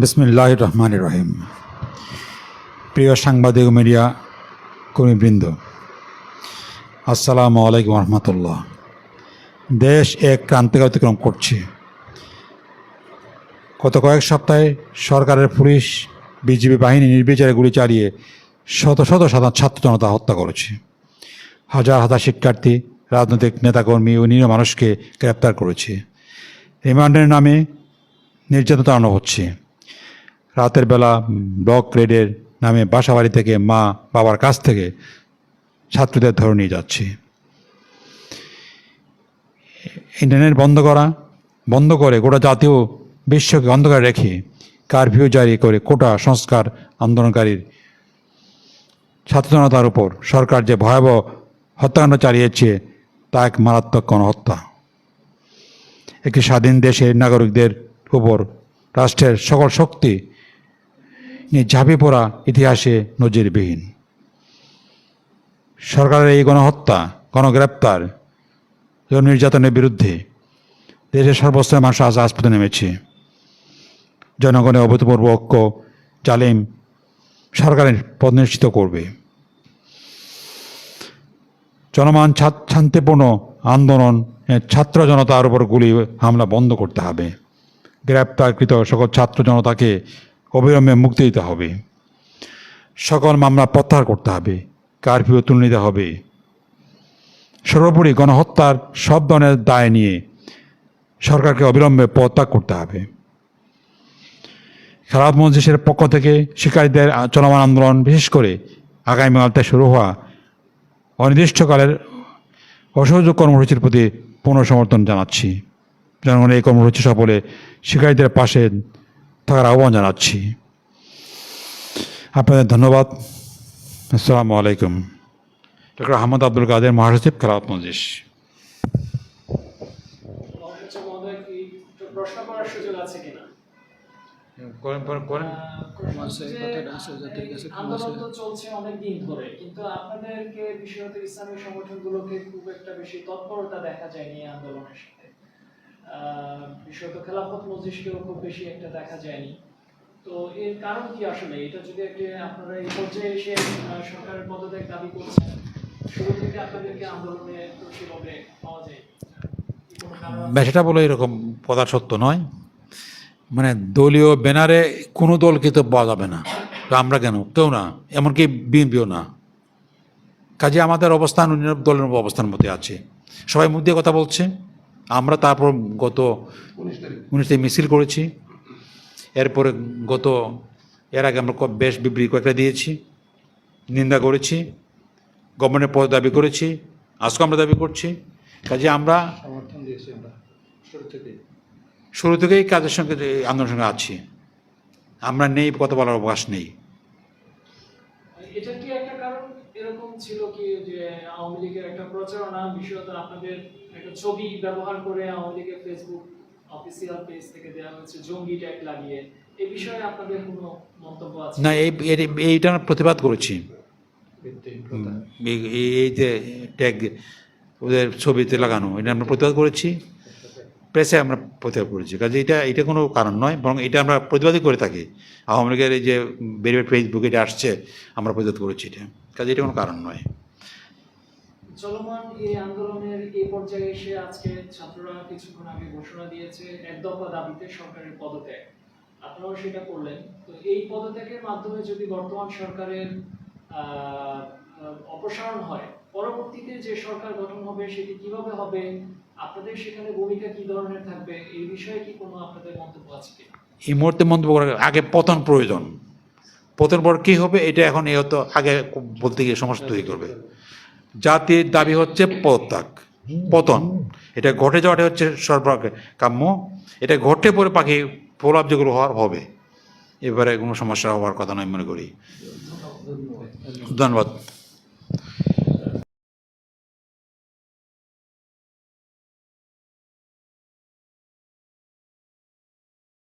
বিসমিল্লাহ রহমান রহিম প্রিয় সাংবাদিক মিডিয়া কর্মীবৃন্দ, আসসালামু আলাইকুম রহমতুল্লাহ। দেশ এক ক্রান্তিক অতিক্রম করছে। গত কয়েক সপ্তাহে সরকারের পুলিশ, বিজিবি বাহিনী নির্বিচারে গুলি চালিয়ে শত শত সাধারণ ছাত্র জনতা হত্যা করেছে। হাজার হাজার শিক্ষার্থী, রাজনৈতিক নেতাকর্মী ও নিরীহ মানুষকে গ্রেপ্তার করেছে। রিমান্ডের নামে নির্যাতন চালানো হচ্ছে। রাতের বেলা ব্লক রেডের নামে বাসাবাড়ি থেকে মা বাবার কাছ থেকে ছাত্রদের ধরে নিয়ে যাচ্ছে। ইন্টারনেট বন্ধ করা, বন্ধ করে গোটা জাতীয় বিশ্বকে অন্ধকারে রেখে কারফিউ জারি করে কোটা সংস্কার আন্দোলনকারীর জনতার উপর সরকার যে ভয়াবহ হত্যাকাণ্ড চালিয়েছে, তা এক মারাত্মক গণহত্যা। একটি স্বাধীন দেশের নাগরিকদের উপর রাষ্ট্রের সকল শক্তি ঝাঁপে পড়া ইতিহাসে নজিরবিহীন। সরকারের এই গণহত্যা, গণগ্রেপ্তার এবং নির্যাতনের বিরুদ্ধে দেশের সর্বস্তরের মানুষ আজ রাজপথে নেমেছে। জনগণের অভূতপূর্ব ঐক্য জালিম সরকারের পদ নিশ্চিত করবে। জনমান শান্তিপূর্ণ আন্দোলন ছাত্র জনতার উপর গুলি হামলা বন্ধ করতে হবে। গ্রেপ্তারকৃত সকল ছাত্র জনতাকে অবিলম্বে মুক্তি দিতে হবে। সকল মামলা প্রত্যাহার করতে হবে, কারফিউ তুলে নিতে হবে। সর্বোপরি গণহত্যার সব ধরনের দায় নিয়ে সরকারকে অবিলম্বে পদত্যাগ করতে হবে। খেলাফ মজলিসের পক্ষ থেকে শিকারীদের চলমান আন্দোলন বিশেষ করে আগামী মালতে শুরু হওয়া অনির্দিষ্টকালের অসহযোগ কর্মসূচির প্রতি পূর্ণ সমর্থন জানাচ্ছি। জনগণের এই কর্মসূচি সফলে শিক্ষার্থীদের পাশে থাকার আহ্বান জানাচ্ছি আপনাদের ধন্যবাদ। আসসালামু আলাইকুম। ডক্টর আহমদ আব্দুল কাদের মহাসচিব খেলাফ মজলিস। অথচ মহোদয় কি একটু প্রশ্ন করার সুযোগ আছে কিনা করেন করেন। এই আন্দোলন তো চলছে অনেক দিন ধরে কিন্তু আপনাদেরকে বিশেষত ইসলামী সংগঠনগুলোকে খুব একটা বেশি তৎপরতা দেখা যায়নি আন্দোলনের বিশেষত খেলাফত মজলিসকেও খুব বেশি একটা দেখা যায়নি। তো এর কারণ কি আসলে? এটা যদি একটা আপনারা এই পর্যায়ে এসে সরকারের পদত্যাগ দাবি করছেন, শুরু থেকে আপনাদেরকে আন্দোলনে সেভাবে পাওয়া যায়? ব্যাসাটা বলে এরকম সত্য নয়। মানে দলীয় ব্যানারে কোনো দলকে তো পাওয়া যাবে না। তো আমরা কেন? কেউ না। এমনকি বিএনপিও না। কাজে আমাদের অবস্থান অন্য দলের অবস্থান মধ্যে আছে। সবাই মুখ দিয়ে কথা বলছে। আমরা তারপর গত উনিশ তারিখ। মিছিল করেছি। এরপরে গত এর আগে আমরা ক- বেশ বিবৃতি কয়েকটা দিয়েছি নিন্দা করেছি গভর্নমেন্টের পদ দাবি করেছি আজকে আমরা দাবি করছি। কাজে আমরা সমর্থন শুরু থেকেই। কাজের সঙ্গে এই আন্দোলনের সঙ্গে আছি। আমরা নেই কথা বলার অবকাশ নেই। এটা কি একটা কারণ? এরকম ছিল কি যে আওয়ামী লীগের প্রচারণা বিষয়ত আপনাদের একটা ছবি ব্যবহার করে লীগের ফেসবুক অফিসিয়াল পেজ থেকে দেওয়া হয়েছে জঙ্গি ট্যাগ লাগিয়ে। এই বিষয়ে আপনাদের কোনো মন্তব্য আছে? না এই এইটা আমরা প্রতিবাদ করেছি। এই যে ট্যাগ ওদের ছবিতে লাগানো এটা আমরা প্রতিবাদ করেছি। প্রেসে আমরা প্রতিবাদ করেছি। কাজে এটা এটা কোনো কারণ নয় বরং এটা আমরা প্রতিবাদই করে থাকি। আওয়ামী লীগের এই যে বেরিয়ে ফেসবুকে এটা আসছে আমরা প্রতিবাদ করেছি এটা। কাজে এটা কোনো কারণ নয়। চলমান এই আন্দোলনের এই পর্যায়ে এসে আজকে ছাত্ররা কিছুক্ষণ আগে ঘোষণা দিয়েছে, এক দফা দাবিতে সরকারের পদত্যাগ। আপনারাও সেটা করলেন। তো এই পদত্যাগের মাধ্যমে যদি বর্তমান সরকারের অপসারণ হয়, পরবর্তীতে যে সরকার গঠন হবে, সেটি কীভাবে হবে, আপনাদের সেখানে ভূমিকা কি ধরনের থাকবে, এই বিষয়ে কি কোনো আপনাদের মন্তব্য আছে কি এই মুহূর্তে মন্তব্য করার আগে পতন প্রয়োজন। পতন পর কী হবে, এটা এখন এই হতো আগে বলতে গিয়ে সমস্যা তৈরি করবে। জাতির দাবি হচ্ছে পদত্যাগ। পতন। এটা ঘটে যাওয়াটা হচ্ছে সর্বাগ কাম্য। এটা ঘটে পরে পাখি প্রলাপ যেগুলো হওয়ার হবে। এবারে কোনো সমস্যা হওয়ার কথা নয় মনে করি। ধন্যবাদ।